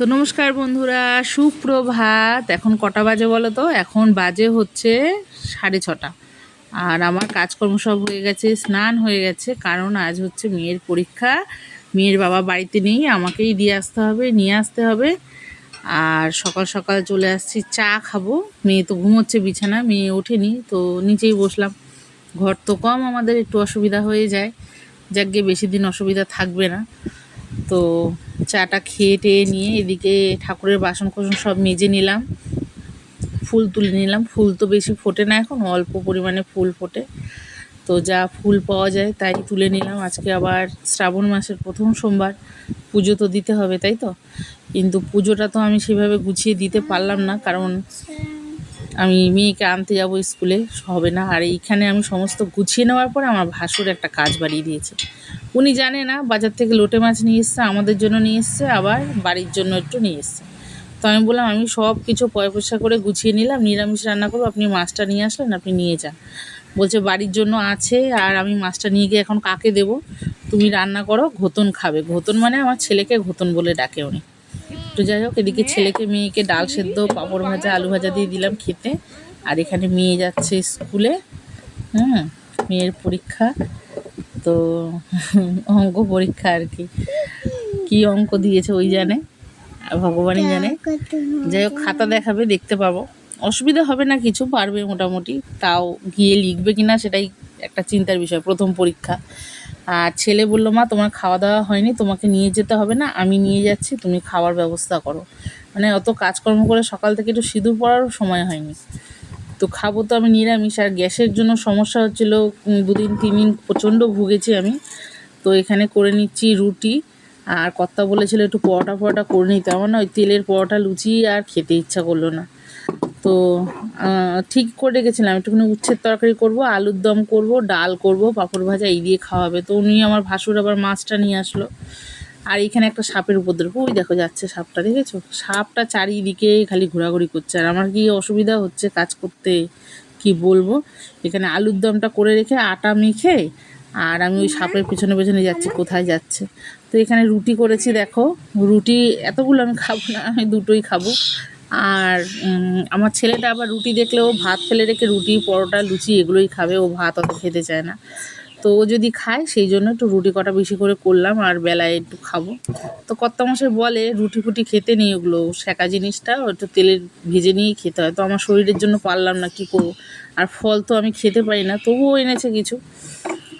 তো নমস্কার বন্ধুরা সুপ্রভাত এখন কটা বাজে বলো তো? এখন বাজে হচ্ছে সাড়ে ছটা। আর আমার কাজকর্ম সব হয়ে গেছে, স্নান হয়ে গেছে, কারণ আজ হচ্ছে মেয়ের পরীক্ষা। মেয়ের বাবা বাড়িতে নেই, আমাকেই দিয়ে আসতে হবে, নিয়ে আসতে হবে। আর সকাল সকাল চলে আসছি, চা খাব। মেয়ে তো ঘুমোচ্ছে বিছানা, মেয়ে ওঠেনি, তো নিচেই বসলাম। ঘর তো কম, আমাদের একটু অসুবিধা হয়ে যায়। যাকে বেশি দিন অসুবিধা থাকবে না। তো চাটা খেয়ে টেয়ে নিয়ে এদিকে ঠাকুরের বাসন কোসন সব মেজে নিলাম। ফুল তুলে নিলাম। ফুল তো বেশি ফোটে না এখন, অল্প পরিমাণে ফুল ফোটে। তো যা ফুল পাওয়া যায় তাই তুলে নিলাম। আজকে আবার শ্রাবণ মাসের প্রথম সোমবার, পুজো তো দিতে হবে, তাই তো? কিন্তু পুজোটা তো আমি সেভাবে গুছিয়ে দিতে পারলাম না, কারণ আমি মেয়েকে আনতে যাব স্কুলে হবে না। আর এইখানে আমি সমস্ত গুছিয়ে নেওয়ার পরে আমার ভাসুর একটা কাজ বাড়িয়ে দিয়েছে। উনি জানে না, বাজার থেকে লোটে মাছ নিয়ে এসছে, আমাদের জন্য নিয়ে এসছে, আবার বাড়ির জন্য একটু নিয়ে এসছে। তো আমি বললাম, আমি সব কিছু পয় পয়সা করে গুছিয়ে নিলাম, নিরামিষ রান্না করব, আপনি মাছটা নিয়ে আসলেন, আপনি নিয়ে যান। বলছে, বাড়ির জন্য আছে, আর আমি মাছটা নিয়ে গিয়ে এখন কাকে দেবো? তুমি রান্না করো, ঘোতন খাবে। ঘোতন মানে আমার ছেলেকে ঘোতন বলে ডাকে উনি। তো যাই হোক, এদিকে ছেলেকে, মেয়েকে ডাল সেদ্ধ, পাঁপড় ভাজা, আলু ভাজা দিয়ে দিলাম খেতে। আর এখানে মেয়ে যাচ্ছে স্কুলে, হুম, মেয়ের পরীক্ষা। তো অঙ্ক পরীক্ষা আর কি। কি অঙ্ক দিয়েছে ওই জানে, আর ভগবানই জানে। যাই হোক, খাতা দেখাবে, দেখতে পাবো। অসুবিধা হবে না, কিছু পারবে মোটামুটি। তাও গিয়ে লিখবে কি না সেটাই একটা চিন্তার বিষয়, প্রথম পরীক্ষা। আর ছেলে বলল, মা, তোমার খাওয়া দাওয়া হয়নি, তোমাকে নিয়ে যেতে হবে না, আমি নিয়ে যাচ্ছি, তুমি খাওয়ার ব্যবস্থা করো। মানে অত কাজকর্ম করে সকাল থেকে একটু সিঁদুর পড়ারও সময় হয়নি। তো খাব তো আমি নিরামিষ, আর গ্যাসের জন্য সমস্যা হচ্ছিল দুদিন তিন দিন প্রচণ্ড ভুগেছি আমি। তো এখানে করে নিচ্ছি রুটি, আর কর্তা বলেছিল একটু পরোটা পরোটা করে নিতে আমার না ওই তেলের পরোটা, লুচি আর খেতে ইচ্ছা করল না। তো ঠিক করে রেখেছিলাম। একটুখানি উচ্ছের তরকারি করব, আলুর দম করব, ডাল করব, পাঁপড় ভাজা, এই দিয়ে খাওয়াবে। তো উনি আমার ভাসুর আবার মাছটা নিয়ে আসলো। আর এখানে একটা সাপের উপদ্রব। ওই দেখো যাচ্ছে সাপটা, দেখেছ? সাপটা চারিদিকে খালি ঘোরাঘুরি করছে। আর আমার কি অসুবিধা হচ্ছে কাজ করতে কি বলব? এখানে আলুর দমটা করে রেখে আটা মেখে আর আমি ওই সাপের পেছনে পেছনে যাচ্ছি, কোথায় যাচ্ছে? তো এখানে রুটি করেছি, দেখো। রুটি এতগুলো আমি খাব না, আমি দুটোই খাব। আর আমার ছেলেটা আবার রুটি দেখলে ও ভাত ফেলে রেখে রুটি, পরোটা, লুচি এগুলোই খাবে, ও ভাত অত খেতে চায় না। তো ও যদি খায়, সেই জন্য একটু রুটি কটা বেশি করে করলাম আর বেলায় একটু খাব। তো কর্তামশাই বলে, রুটি ফুটি খেতে নেই ওগুলো, শেখা জিনিসটা একটু তেলে ভেজে নিয়েই খেতে হয়। তো আমার শরীরের জন্য পারলাম না, কী করব? আর ফল তো আমি খেতে পারি না, তবুও এনেছে কিছু।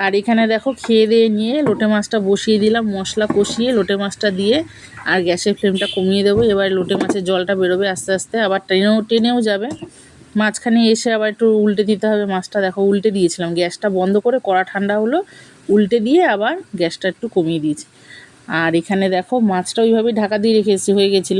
আর এখানে দেখো খেয়ে দিয়ে নিয়ে লোটে মাছটা বসিয়ে দিলাম, মশলা কষিয়ে লোটে মাছটা দিয়ে আর গ্যাসের ফ্লেমটা কমিয়ে দেবো। এবার লোটে মাছের জলটা বেরোবে আস্তে আস্তে, আবার টেনেও টেনেও যাবে। মাঝখানে এসে আবার একটু উল্টে দিতে হবে মাছটা। দেখো উল্টে দিয়েছিলাম, গ্যাসটা বন্ধ করে কড়া ঠান্ডা হলো, উল্টে দিয়ে আবার গ্যাসটা একটু কমিয়ে দিয়েছি। আর এখানে দেখো মাছটা ওইভাবেই ঢাকা দিয়ে রেখেছি হয়ে গেছিল।